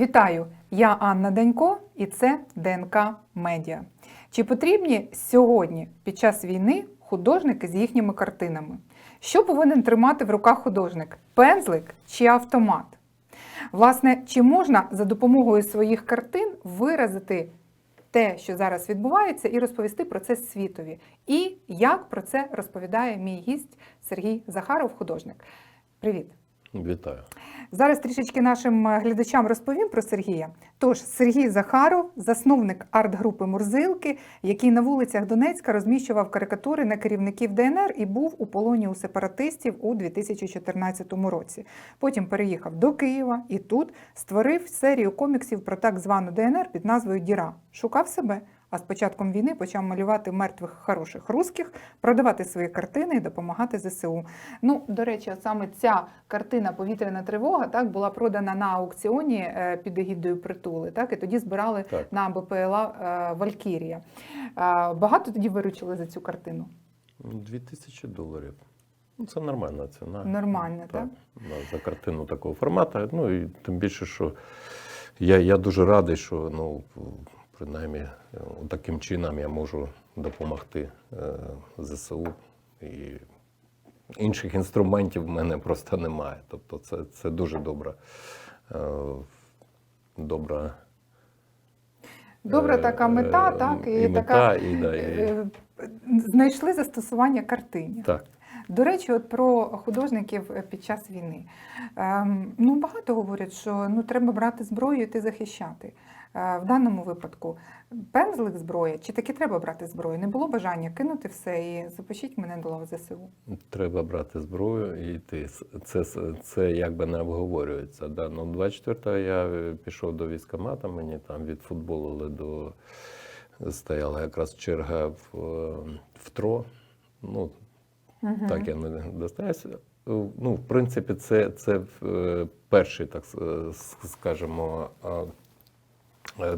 Вітаю! Я Анна Данько і це ДНК Медіа. Чи потрібні сьогодні під час війни художники з їхніми картинами? Що повинен тримати в руках художник? Пензлик чи автомат? Власне, чи можна за допомогою своїх картин виразити те, що зараз відбувається, і розповісти про це світові? І як про це розповідає мій гість Сергій Захаров, художник? Привіт! Вітаю. Зараз трішечки нашим е, глядачам розповім про Сергія. Тож, Сергій Захаров, засновник арт-групи Мурзилки, який на вулицях Донецька розміщував карикатури на керівників ДНР і був у полоні у сепаратистів у 2014 році. Потім переїхав до Києва і тут створив серію коміксів про так звану ДНР під назвою Діра. Шукав себе. А з початком війни почав малювати мертвих хороших русських, продавати свої картини і допомагати ЗСУ. Ну, до речі, саме ця картина Повітряна тривога так була продана на аукціоні е, під егідою притули. Так і тоді збирали Так. на БПЛА е, Валькірія. Багато тоді виручили за цю картину. 2000 доларів. Ну, це нормальна ціна. Нормально, так? Да, За картину такого формату. Ну і тим більше, що я, я дуже радий, що ну, принаймні е, таким чином я можу допомогти е, ЗСУ. І інших інструментів в мене просто немає. Тобто це, це дуже добра. е, Добра Добра така мета, так, і, і мета, така і, да, і- знайшли застосування картині. так. До речі, от про художників під час війни. Ем, ну, багато говорять, що ну, треба брати зброю і йти захищати. Е, в даному випадку пензлик зброя, чи таки треба брати зброю? Не було бажання кинути все і запишіть мене до лав ЗСУ. Треба брати зброю і йти. Це, це якби не обговорюється. Да. Ну, 24-го я е, пішов до військкомата, мені там від футболу до стояла якраз черга в, е, в ТРО. Ну, Мгм. так я не доставався. Ну, в принципі, це, це перший, так скажемо,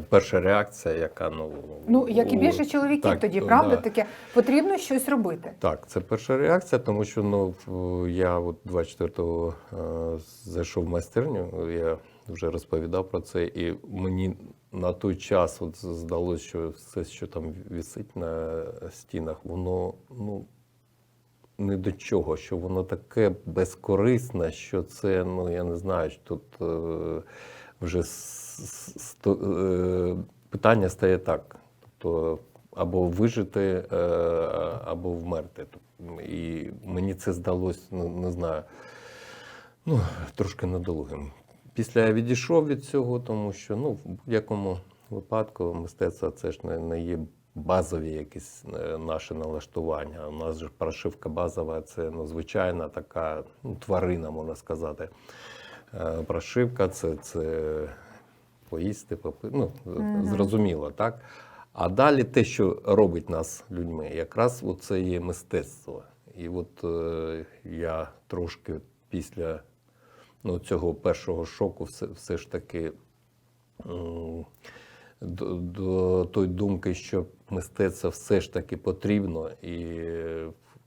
перша реакція, яка ну, Ну, як і більше чоловіків так, тоді, да. правда? Таке потрібно щось робити. Так, це перша реакція, тому що ну, я от 24-го е, зайшов в майстерню, я вже розповідав про це, і мені на той час от здалося, що все, що там висить на стінах, воно ну, не до чого, що воно таке безкорисне, що це, ну я не знаю, що тут е, вже е, питання стає так. Тобто або вижити, е, або вмерти. І мені це здалось, ну не знаю, ну, трошки недолугим. Після я відійшов від цього, тому що ну, в будь-якому випадку мистецтво це ж не, не є базові якісь е, наші налаштування. У нас же прошивка базова це ну, така ну, тварина, можна сказати. Е, Прошивка це, це поїсти, попити. Ну, зрозуміло, так? А далі те, що робить нас людьми, якраз це є мистецтво. І от е, я трошки після ну, цього першого шоку все, все ж таки до, до тої думки, що мистецтво все ж таки потрібно, і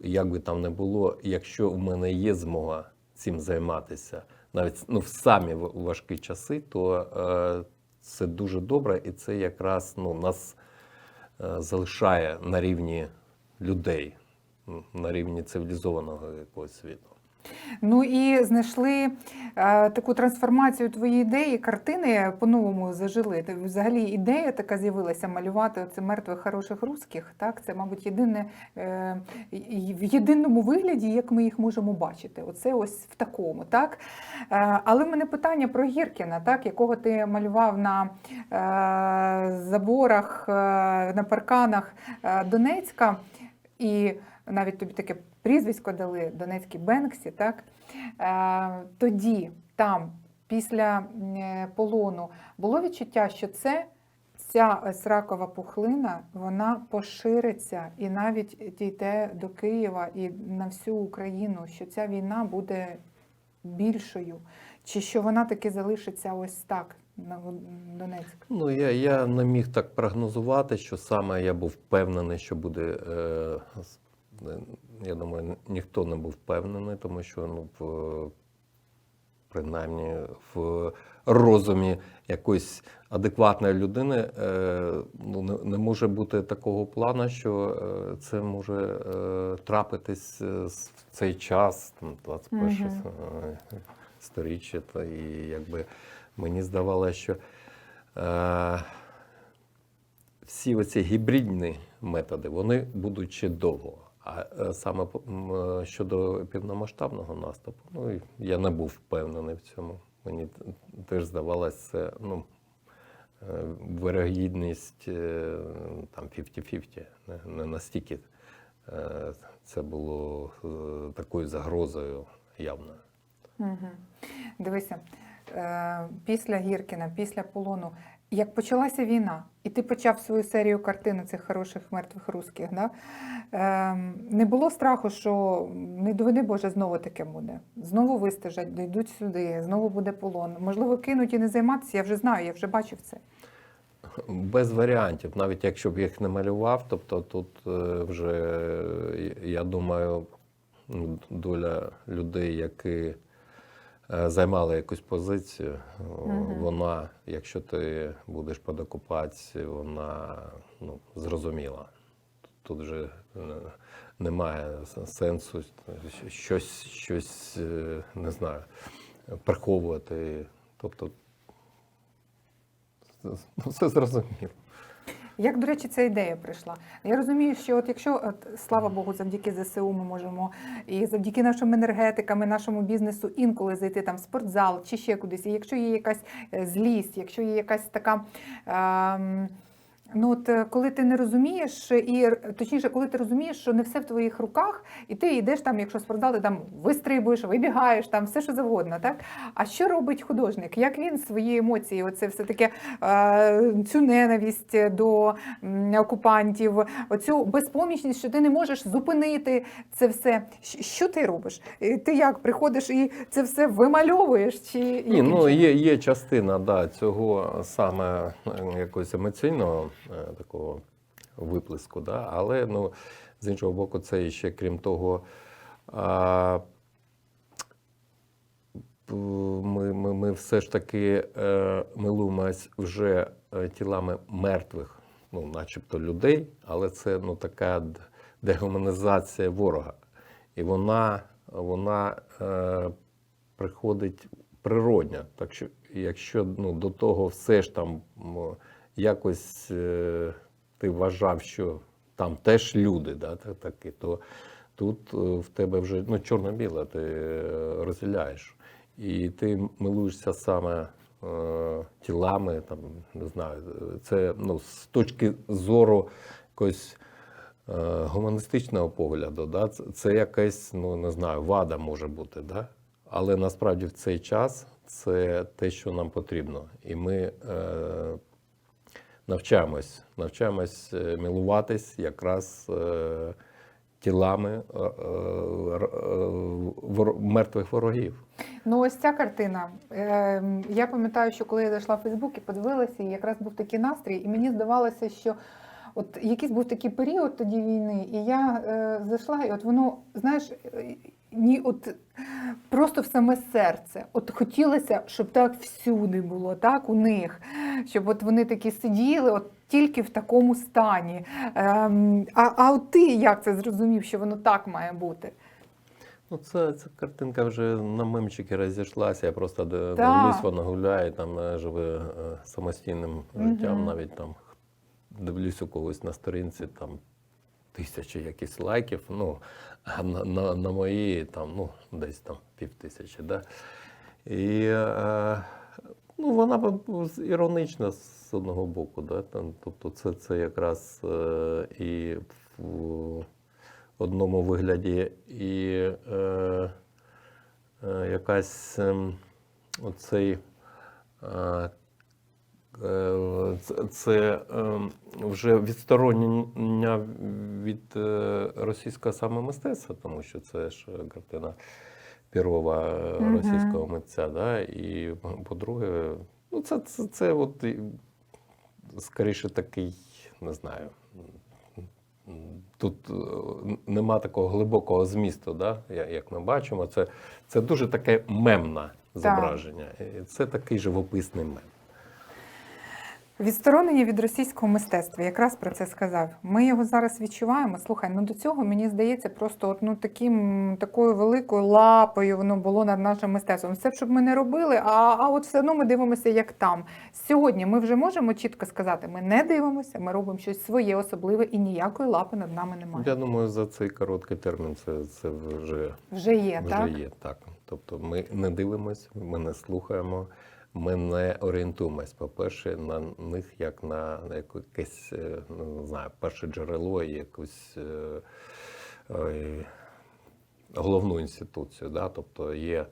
як би там не було, якщо в мене є змога цим займатися, навіть ну, в самі важкі часи, то е, це дуже добре, і це якраз ну, нас е, залишає на рівні людей, на рівні цивілізованого якогось світу. Ну і знайшли е, таку трансформацію твоєї ідеї, картини по-новому зажили. Взагалі ідея така з'явилася малювати оце мертвих хороших русських. Так, це, мабуть, єдине е, в єдиному вигляді, як ми їх можемо бачити. Оце ось в такому. Так? Е, але в мене питання про Гіркіна, так, якого ти малював на заборах, на парканах Донецька. І навіть тобі таке прізвисько дали Донецький Бенксі, так? Е, тоді, там, після е, полону, було відчуття, що це ця ось ракова пухлина, вона пошириться і навіть дійде до Києва і на всю Україну, що ця війна буде більшою, чи що вона таки залишиться ось так Донецьк. Ну, я, я не міг так прогнозувати, що саме я був впевнений, що буде. Е, е, я думаю, ніхто не був впевнений, тому що ну, в, принаймні в розумі якоїсь адекватної людини е, ну, не, не може бути такого плану, що е, це може е, трапитись е, в цей час, там, 21 Мгм. е, сторіччя. Та, і якби мені здавалося, що е, всі оці гібридні методи вони будуть ще довго. А е, саме е, щодо повномасштабного наступу, ну я не був впевнений в цьому. Мені теж здавалося, ну, е, вирогідність там 50-50, не, настільки це було такою загрозою явною. Угу. Дивися, після Гіркіна, після полону, як почалася війна, і ти почав свою серію картин цих хороших мертвих русських, да? е, не було страху, що не доведи Боже, знову таке буде. Знову вистежать, дійдуть сюди, знову буде полон. Можливо, кинуть і не займатися. Я вже знаю, я вже бачив це. Без варіантів, навіть якщо б їх не малював, тобто тут е, вже, я думаю, доля людей, які е, займали якусь позицію, Мгм. вона, якщо ти будеш під окупацією, вона ну, зрозуміла. Тут вже е, немає сенсу щось, щось е, не знаю, приховувати. Тобто, ну, все зрозуміло. Як, до речі, ця ідея прийшла? Я розумію, що от якщо от, слава Богу, завдяки ЗСУ ми можемо і завдяки нашим енергетикам, і нашому бізнесу інколи зайти там в спортзал чи ще кудись. І якщо є якась е, злість, якщо є якась така. ем, Ну, от е, коли ти не розумієш, і точніше, коли ти розумієш, що не все в твоїх руках, і ти йдеш там, якщо спортзал, ти там вистрибуєш, вибігаєш, там все що завгодно, так? А що робить художник? Як він свої емоції, оце все таке е, цю ненависть до окупантів, оцю безпомічність, що ти не можеш зупинити це все. Що ти робиш? Ти як приходиш і це все вимальовуєш? Чи Ні, ну є, є частина да, цього саме е, якогось емоційного е, такого виплеску, да, але ну, з іншого боку, це ще крім того. А, ми, ми, ми все ж таки е, милуємось вже е, тілами мертвих, ну, начебто людей, але це ну, така дегуманізація ворога. І вона, вона е, приходить природня. Так що, якщо ну, до того все ж там якось е, ти вважав, що там теж люди, да, та- такі, то тут е, в тебе вже ну, чорно-біле, ти е, розділяєш. І ти милуєшся саме е, тілами, там, не знаю, це ну, з точки зору якось гуманістичного погляду, да, це, якась, ну не знаю, вада може бути, да? але насправді в цей час це те, що нам потрібно. І ми навчаємось, навчаємось е, милуватись якраз е, тілами е, мертвих ворогів. Ну, ось ця картина. Е, я пам'ятаю, що коли я зайшла в Фейсбук і подивилася, і якраз був такий настрій, і мені здавалося, що от якийсь був такий період тоді війни, і я е, зайшла, і от воно, знаєш, ні, от просто в саме серце. От хотілося, щоб так всюди було, так у них, щоб от вони такі сиділи, от тільки в такому стані. Ем, а, а от ти як це зрозумів, що воно так має бути? Ну, це, ця картинка вже на мемчики розійшлася. Я просто дивлюсь, вона гуляє, там е, живе е, самостійним життям. Мгм. Навіть там дивлюсь у когось на сторінці, там тисячі якісь лайків. Ну, на, на, на мої там, ну, десь там пів тисячі. Да? І е, ну, вона б- з- одного боку. Да? Там, тобто це, це якраз е, і в одному вигляді і е, е, якась ем, оцей. Е, е, це, це ем, вже відсторонення від е, російського саме мистецтва, тому що це ж картина Пірова е, російського митця. Да? І по-друге, ну це, це, це от, скоріше такий, не знаю. Тут е, нема такого глибокого змісту, да? я- як ми бачимо. Це, це дуже таке мемна, зображення. Це такий живописний мем. Відсторонення від російського мистецтва, якраз про це сказав. Ми його зараз відчуваємо. Слухай, ну до цього мені здається, просто от, ну, таким, такою великою лапою воно було над нашим мистецтвом. Все, щоб ми не робили, а, а от все одно ми дивимося, як там. Сьогодні ми вже можемо чітко сказати: ми не дивимося, ми робимо щось своє особливе і ніякої лапи над нами немає. Я думаю, за цей короткий термін це, це вже, Вже є, вже так? є. Так. Тобто ми не дивимося, ми не слухаємо, ми не орієнтуємось, по-перше, на них як на якесь, е, ну, не знаю, перше джерело і якусь е, головну інституцію. Да? Тобто є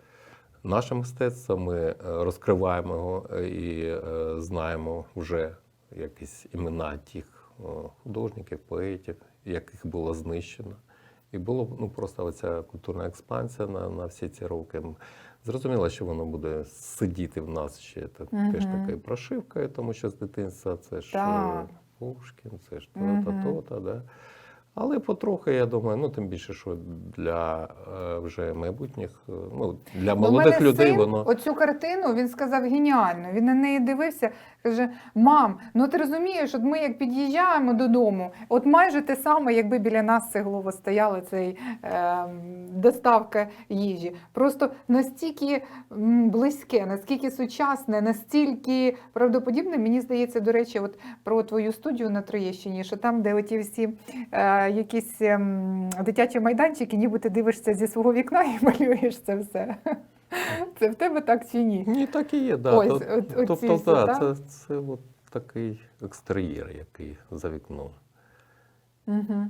наше мистецтво, ми е, розкриваємо його і знаємо вже якісь імена тих художників, поетів, яких було знищено. І було ну, просто оця культурна експансія на, на всі ці роки. Зрозуміло, що воно буде сидіти в нас ще так, теж така прошивка, тому що з дитинства це ж Так. е, Пушкін, це ж то-то, то-то, да. Але потрохи, я думаю, ну тим більше, що для е, вже майбутніх, е, ну для Ну, молодих мене людей син воно оцю картину він сказав геніально. Він на неї дивився, каже: Мам, ну ти розумієш, от ми як під'їжджаємо додому, от майже те саме, якби біля нас Сиглово стояло цей е, доставка їжі. Просто настільки близьке, наскільки сучасне, настільки правдоподібне. Мені здається, до речі, от про твою студію на Троєщині, що там, де оті всі е, якісь ем, дитячі майданчики, ніби ти дивишся зі свого вікна і малюєш це все. Це в тебе так чи ні? ні, так і є. Да. Ось, То- от- оці тобто, всі, да, да? це, це от такий екстер'єр, який за вікном. Угу.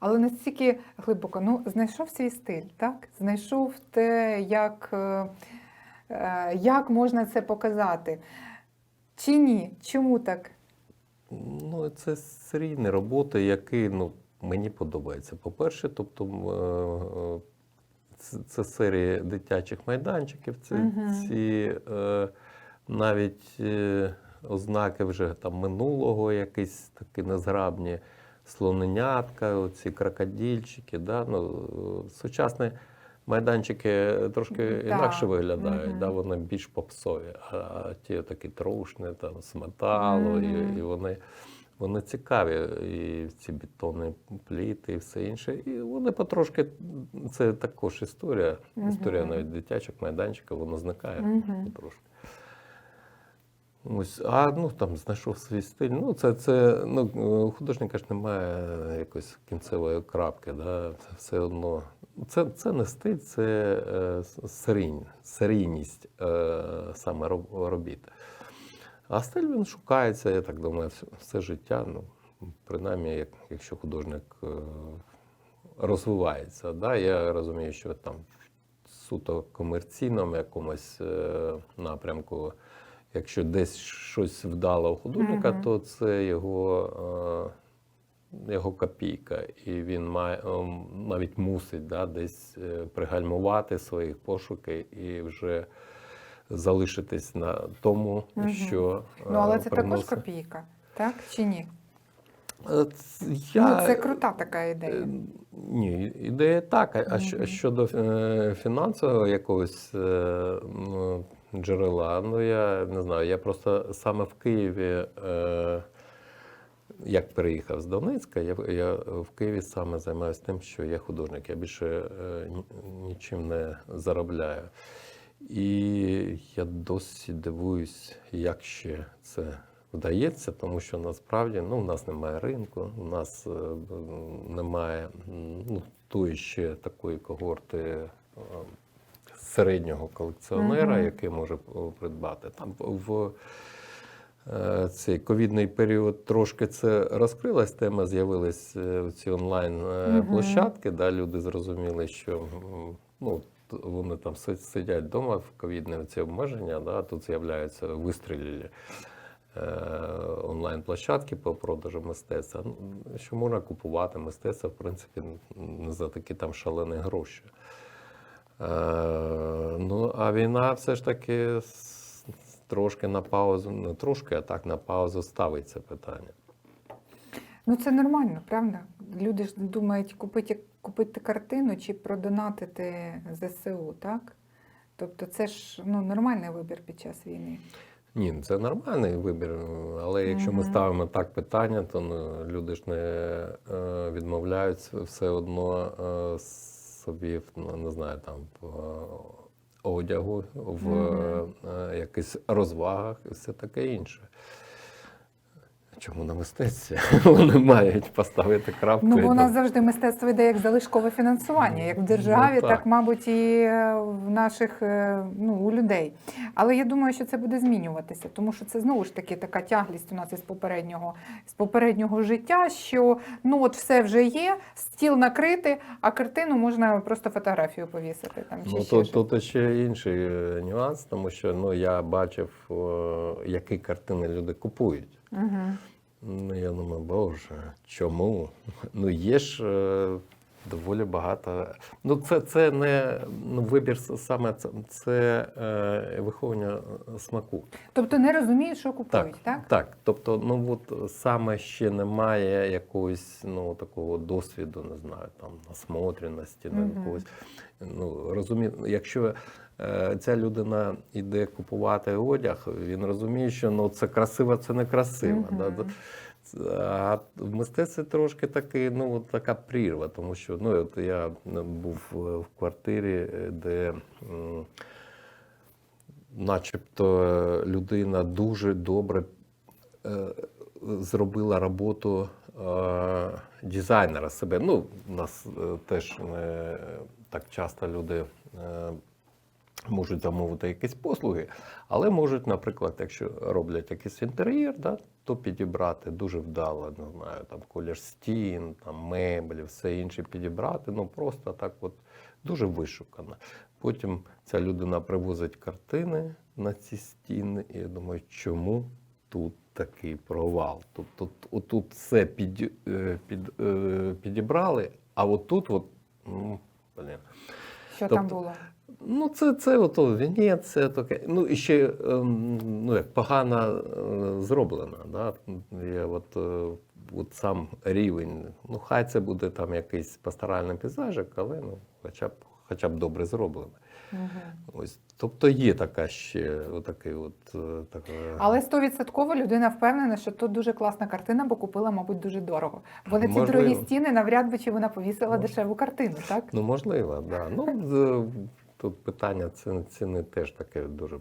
Але настільки глибоко, ну, знайшов свій стиль, так? Знайшов те, як, е, е, як можна це показати. Чи ні? Чому так? Ну, це серійні роботи, які ну, мені подобаються. По-перше, тобто е, е, це, це серії дитячих майданчиків, це Мгм. ці е, навіть е, ознаки вже там минулого, якісь такі незграбні слоненятка, оці крокодильчики. Да? Ну, сучасні майданчики трошки Да. інакше виглядають, Мгм. да? вони більш попсові, а ті такі трушні, там, з металу, Мгм. і, і вони. Вони цікаві, і ці бетонні пліти, і все інше. І вони потрошки, це також історія. Мгм. Історія навіть дитячих майданчиків, воно зникає Мгм. потрошки. Ось, а ну там знайшов свій стиль. Ну, це, це ну, художника ж немає якоїсь кінцевої крапки. Да? Це все одно. Це, це не стиль, це е, серійн, серійність е, саме роб- робіт. А стиль він шукається, я так думаю, все, життя. Ну, принаймні, як, якщо художник е, розвивається. Да? Я розумію, що там суто комерційному якомусь е, напрямку, якщо десь щось вдало у художника, Мгм. то це його, е, його копійка. І він має, навіть мусить да, десь пригальмувати свої пошуки і вже залишитись на тому, Мгм. що. Ну, але е, це також копійка, так чи ні? Е, Я... Ну, це крута така Е, ідея. Ні, ідея так. А, Мгм. щодо е, фінансового якогось е, ну, джерела, ну я не знаю. Я просто саме в Києві, е, як переїхав з Донецька, я, я в Києві саме займаюся тим, що я художник. Я більше е, нічим не заробляю. І я досі дивуюсь, як ще це вдається, тому що насправді ну, у нас немає ринку, у нас е, немає ну, тої ще такої когорти е, середнього колекціонера, Мгм. який може придбати. Там в е, цей ковідний період трошки це розкрилась тема, з'явились е, ці онлайн е, Мгм. площадки, да, люди зрозуміли, що ну, вони там сидять вдома в ковідні ці обмеження, да, тут з'являються вистрілі онлайн-площадки по продажу мистецтва, ну, що можна купувати мистецтво, в принципі, не за такі там шалені гроші. Е, ну, а війна все ж таки трошки на паузу, не трошки, а так на паузу ставить це питання. Ну це нормально, правда? Люди ж думають, купити, купити картину чи продонатити ЗСУ, так? Тобто це ж ну, нормальний вибір під час війни. Ні, це нормальний вибір. Але якщо ми ставимо так питання, то ну, люди ж не е, відмовляють все одно е, собі, ну, не знаю, там в одягу, в е, якихось розвагах і все таке інше. Чому на мистецтві? Вони мають поставити крапку. Ну, бо у нас завжди мистецтво йде як залишкове фінансування, як в Ну, державі, так. так, мабуть, і е, в наших е, ну, у людей. Але я думаю, що це буде змінюватися, тому що це знову ж таки така тяглість у нас із попереднього, з попереднього життя, що ну от все вже є, стіл накрити, а картину можна просто фотографію повісити. Там, чи Ну, ще тут, тут ще інший е, нюанс, тому що ну, я бачив, які картини люди купують. Мгм. Ну, я думаю, боже, чому? Ну, є ж е, доволі багато. Ну, це, це не ну, вибір саме це, це е, виховання е, смаку. Тобто не розуміють, що купують, так? Так, так. тобто, ну от саме ще немає якогось ну, такого досвіду, не знаю, там насмотреності, Мгм. якогось. Ну, розумі... Якщо е, ця людина йде купувати одяг, він розуміє, що ну, це красиво, це не красиво. Да? А в мистецтві трошки таки, ну, така прірва, тому що ну, от я був е, в квартирі, е, де. начебто е, людина дуже добре е, зробила роботу е, дизайнера себе. Ну, у нас е, теж не так часто люди е, можуть замовити якісь послуги, але можуть, наприклад, якщо роблять якийсь інтер'єр, да, то підібрати дуже вдало, не знаю, там колір стін, там меблів, все інше підібрати. Ну просто так, от дуже вишукано. Потім ця людина привозить картини на ці стіни, і я думаю, чому тут такий провал? Тобто отут все під, е, під, е, підібрали, а отут, от, ну, блін. Що Тобто- там було? Ну, це, це ото Венеція, таке. Ну, і ще ем, ну, як погано е, зроблено. Да? Я от, е, от сам рівень, ну, хай це буде там якийсь пасторальний пейзажик, але ну, хоча б, хоча б добре зроблено. Мгм. Ось. Тобто є така ще отакий от, е, така... Але стовідсотково людина впевнена, що тут дуже класна картина, бо купила, мабуть, дуже дорого. Бо на ці Можливо. дорогі стіни навряд би чи вона повісила Може. дешеву картину, так? Ну, можливо, да. Ну, тут питання ціни, ціни теж таке дуже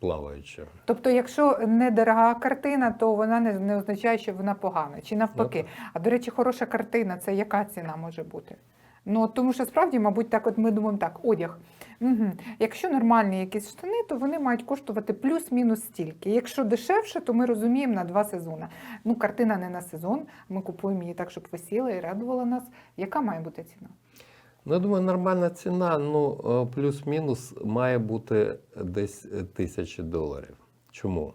плаваюче. Тобто, якщо недорога картина, то вона не, не означає, що вона погана, чи навпаки. Ну, а до речі, хороша картина це яка ціна може бути? Ну тому що справді, мабуть, так от ми думаємо так, одяг. Угу. Якщо нормальні якісь штани, то вони мають коштувати плюс-мінус стільки. Якщо дешевше, то ми розуміємо на два сезони. Ну, картина не на сезон. Ми купуємо її так, щоб висіла і радувала нас. Яка має бути ціна? Ну, я думаю, нормальна ціна, ну, е, плюс-мінус має бути десь е, тисячі доларів. Чому?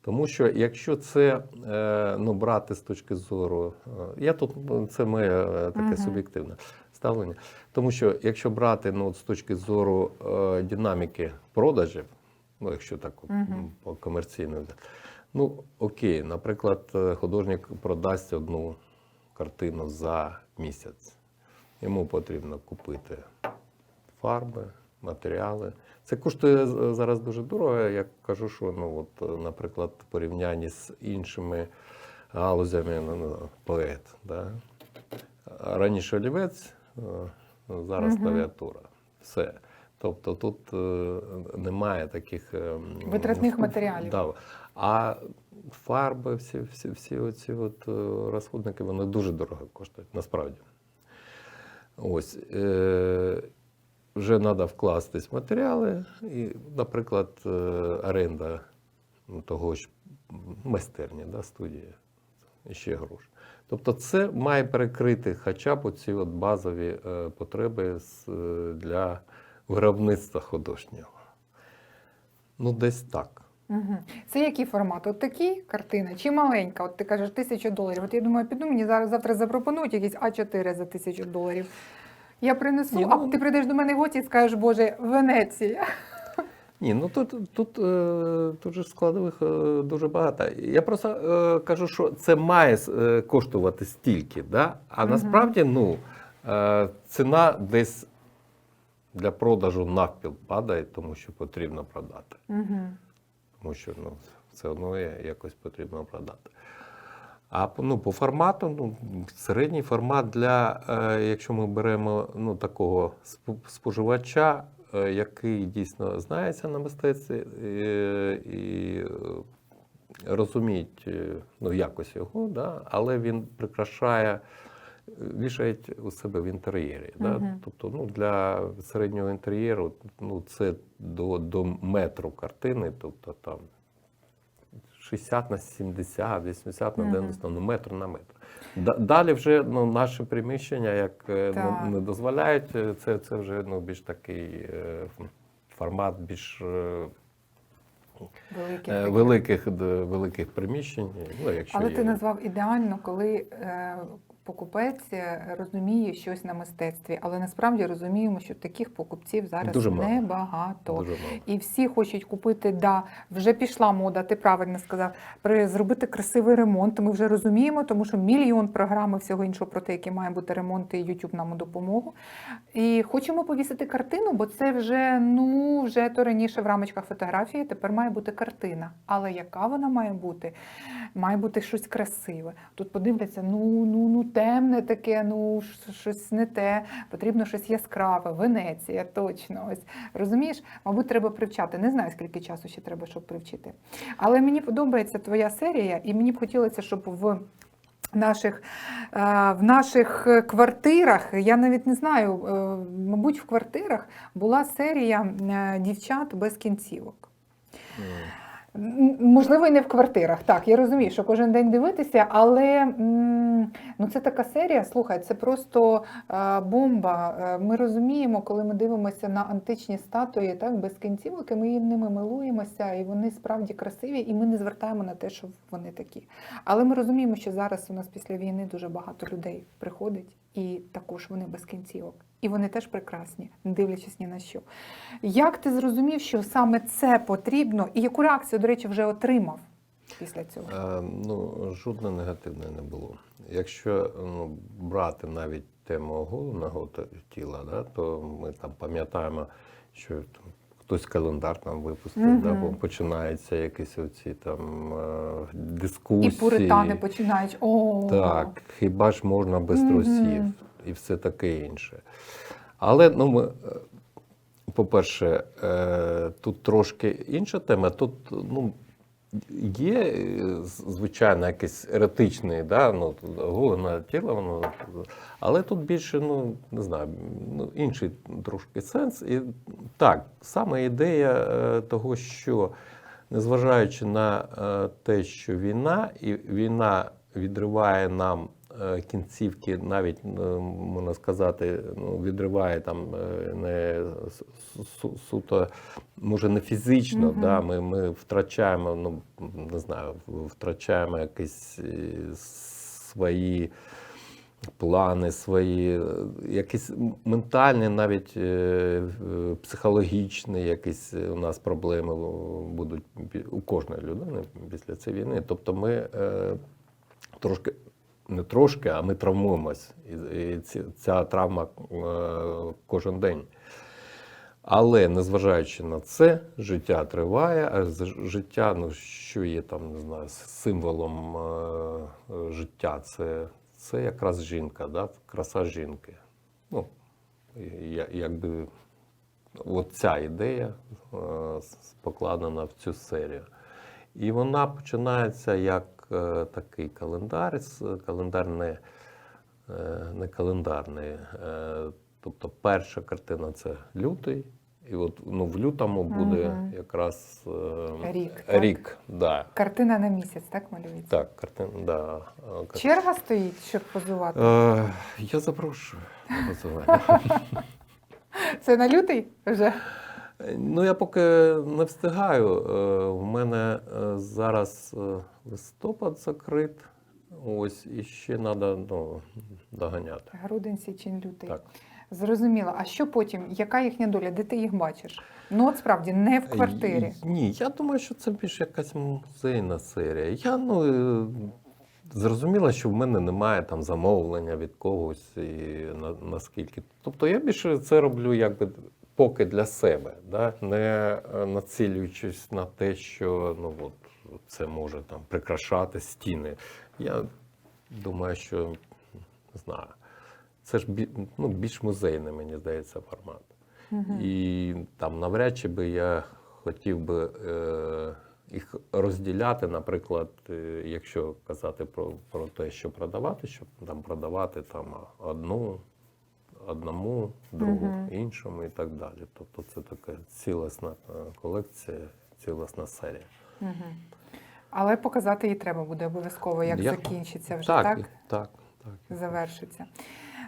Тому що якщо це е, ну, брати з точки зору, я тут ну, це моє таке Мгм. суб'єктивне ставлення. Тому що якщо брати ну, з точки зору динаміки продажів, ну якщо так от, Мгм. по комерційно взяти, ну окей, наприклад, художник продасть одну картину за місяць. Йому потрібно купити фарби, матеріали. Це коштує зараз дуже дорого. Я кажу, що ну, от, наприклад, в порівнянні з іншими галузями, ну, ну, поет. Да? Раніше олівець, е, ну, зараз Мгм. клавіатура. Все. Тобто тут е, немає таких е, Витратних матеріалів. Да. А фарби, всі, всі, всі оці от, е, розходники, вони дуже дорого коштують, насправді. Ось. Е, вже треба вкластись матеріали, і, наприклад, е, оренда ну, того ж майстерні, да, студії, і ще гроші. Тобто це має перекрити хоча б оці от базові е, потреби з, е, для виробництва художнього. Ну, десь так. Угу. Це який формат? От такі картини чи маленька? От ти кажеш тисячу доларів. От я думаю, піду мені зараз завтра запропонують якісь А4 за тисячу доларів. Я принесу, Ні, а ну- ти прийдеш до мене в гості і скажеш, Боже, Венеція. Ні, ну тут, тут, е, тут же складових е, дуже багато. Я просто е, кажу, що це має коштувати стільки, да? а насправді ну, ціна десь для продажу навпіл падає, тому що потрібно продати. Угу. Тому що ну, все одно якось потрібно продати. А ну, по формату, ну, середній формат для, е, якщо ми беремо ну, такого споживача, е, який дійсно знається на мистецтві е, і е, розуміють е, ну, якось його, да, але він прикрашає, вішає у себе в інтер'єрі. Да? Мгм. Тобто ну, для середнього інтер'єру ну, це до, до метру картини, тобто там 60 на 70, 80 на Мгм. 90, ну метр на метр. Далі вже ну, наші приміщення, як е, Так. не, дозволяють, е, це, це вже ну, більш такий е, формат більш Великих великих, великих приміщень. Ну, якщо Але є. ти назвав ідеально, коли покупець е, розуміє щось на мистецтві, але насправді розуміємо, що таких покупців зараз Дуже мало. небагато. Дуже мало. І всі хочуть купити, да, вже пішла мода, ти правильно сказав, при зробити красивий ремонт. Ми вже розуміємо, тому що мільйон програм і всього іншого про те, які має бути ремонт, і YouTube нам у допомогу. І хочемо повісити картину, бо це вже ну вже то раніше в рамочках фотографії, тепер має бути картина. Але яка вона має бути? Має бути щось красиве. Тут подивляться, ну ну ну темне таке, ну щось не те. Потрібно щось яскраве. Венеція, точно. Ось розумієш, мабуть, треба привчати. Не знаю, скільки часу ще треба, щоб привчити. Але мені подобається твоя серія, і мені б хотілося, щоб в наших, е, в наших квартирах, я навіть не знаю, е, мабуть, в квартирах була серія е, дівчат без кінцівок. М. Можливо, і не в квартирах. Так, я розумію, що кожен день дивитися, але ну, це така серія. Слухай, це просто е, бомба. Е, Ми розуміємо, коли ми дивимося на античні статуї, так без кінцівок, і ми ними милуємося, і вони справді красиві, і ми не звертаємо на те, що вони такі. Але ми розуміємо, що зараз у нас після війни дуже багато людей приходить, і також вони без кінцівок. І вони теж прекрасні, не дивлячись ні на що. Як ти зрозумів, що саме це потрібно, і яку реакцію, до речі, вже отримав після цього? Е, Ну, жодне негативне не було. Якщо ну, брати навіть тему оголеного тіла, да, то ми там пам'ятаємо, що хтось календар там випустив, да, бо починаються якісь оці там е, дискусії. І пуритани починають. О, Так, хіба ж можна без трусів угу. і все таке інше. Але ну, ми, е, по-перше, е, тут трошки інша тема. Тут ну, є, е, звичайно, якийсь еретичний, да, ну, голене тіло, воно, але тут більше, ну, не знаю, ну, інший трошки сенс. І так, саме ідея е, того, що незважаючи на е, те, що війна, і війна відриває нам кінцівки, навіть е, можна сказати, ну, відриває там е, не су- су- суто, може не фізично, Мгм. да, ми, ми втрачаємо, ну не знаю, втрачаємо якісь е, свої. Плани свої, е, якісь ментальні, навіть е, е, психологічні якісь у нас проблеми будуть у кожної людини після цієї війни. Тобто ми е, трошки, не трошки, а ми травмуємось. І, ця травма е, кожен день. Але незважаючи на це, життя триває, а життя, ну що є там, не знаю, символом е, життя, це, це якраз жінка, да? краса жінки. Ну, я- якби от ця ідея е, покладена в цю серію. І вона починається як такий календар, календар не, е, не календарний. Е, тобто перша картина це лютий. І от ну, в лютому буде Мгм. якраз е, Рік, так? рік да. Картина на місяць, так малюється? Так, картина, да. е, Черга стоїть, щоб позувати. Е, я запрошую. Це на лютий вже? Ну, я поки не встигаю. Е, У мене е, зараз е, листопад закрит. Ось, і ще треба ну, доганяти. Грудень, січень, лютий. Так. Зрозуміло. А що потім? Яка їхня доля? Де ти їх бачиш? Ну, от справді, не в квартирі. Ні, я думаю, що це більш якась музейна серія. Я ну, е, Зрозуміло, що в мене немає там замовлення від когось і на, наскільки. Тобто я більше це роблю якби поки для себе, да? не е, націлюючись на те, що ну, от, це може там прикрашати стіни. Я думаю, що не знаю. Це ж ну, більш музейний, мені здається, формат. І там навряд чи би я хотів би е, їх розділяти, наприклад, е, якщо казати про, про те, що продавати, щоб там продавати там одну, одному, другу, Мгм. іншому і так далі. Тобто це така цілісна е, колекція, цілісна серія. Але показати її треба буде обов'язково, як Я- закінчиться вже, так, так? так, так. Завершиться.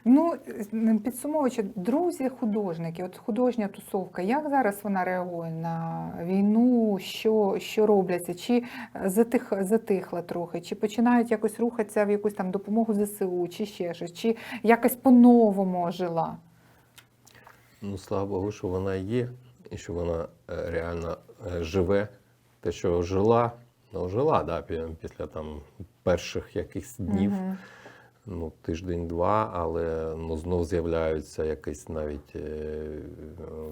Ну, е, підсумовуючи, друзі, художники, от художня тусовка, як зараз вона реагує на війну, що, що робляться? Чи затих, затихла трохи, чи починають якось рухатися в якусь там допомогу ЗСУ, чи ще щось, чи якось по-новому жила? Ну, слава Богу, що вона є, і що вона е, реально е, живе. Те, що жила, ну жила, да, пі- після там перших якихось днів, Мгм. Ну, тиждень-два, але ну, знов з'являються якісь навіть е,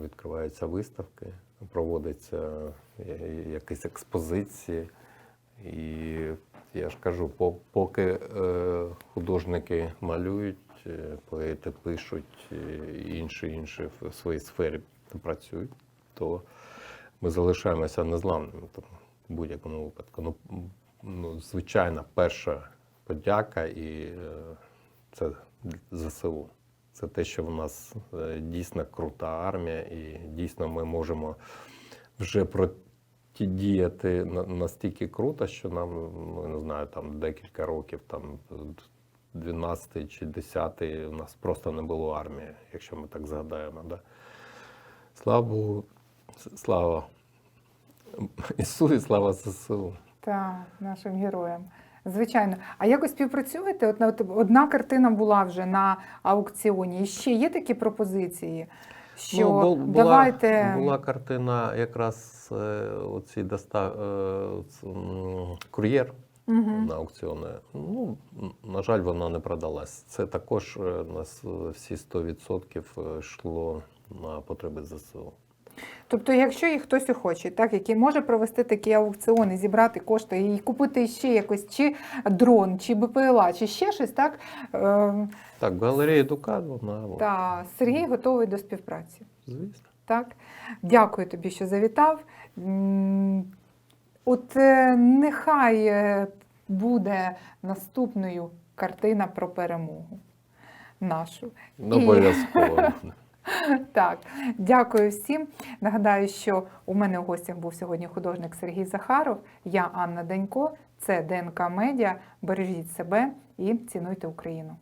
відкриваються виставки, проводяться е, якісь експозиції. І я ж кажу, поки е, художники малюють, поети пишуть, інші інші в своїй сфері працюють, то ми залишаємося незламними там, в будь-якому випадку. Ну, ну, звичайно, перша подяка і е, це ЗСУ. Це те, що в нас е, дійсно крута армія, і дійсно ми можемо вже протидіяти на- настільки круто, що нам, ну не знаю, там декілька років, там 12 чи 10 у нас просто не було армії, якщо ми так згадаємо. Да? Слава Богу, слава Ісу і слава ЗСУ. Так, нашим героям. Звичайно. А якось співпрацюєте? От, одна картина була вже на аукціоні. І ще є такі пропозиції, що Ну, бу- була, давайте. була картина якраз е, оці достав, е, кур'єр Мгм. на аукціони. Ну, на жаль, вона не продалась. Це також у нас е, всі 100% йшло на потреби ЗСУ. Тобто, якщо їх хтось охоче, так, який може провести такі аукціони, зібрати кошти і купити ще якось чи дрон, чи БПЛА, чи ще щось, так, е, Так, галерея Дукат, вона, та Сергій готовий до співпраці. звісно. Так? Дякую тобі, що завітав. От е, нехай е, буде наступною картина про перемогу нашу. І- Обов'язково. Так, дякую всім. Нагадаю, що у мене у гостях був сьогодні художник Сергій Захаров. Я Анна Денько. Це ДНК Медіа. Бережіть себе і цінуйте Україну.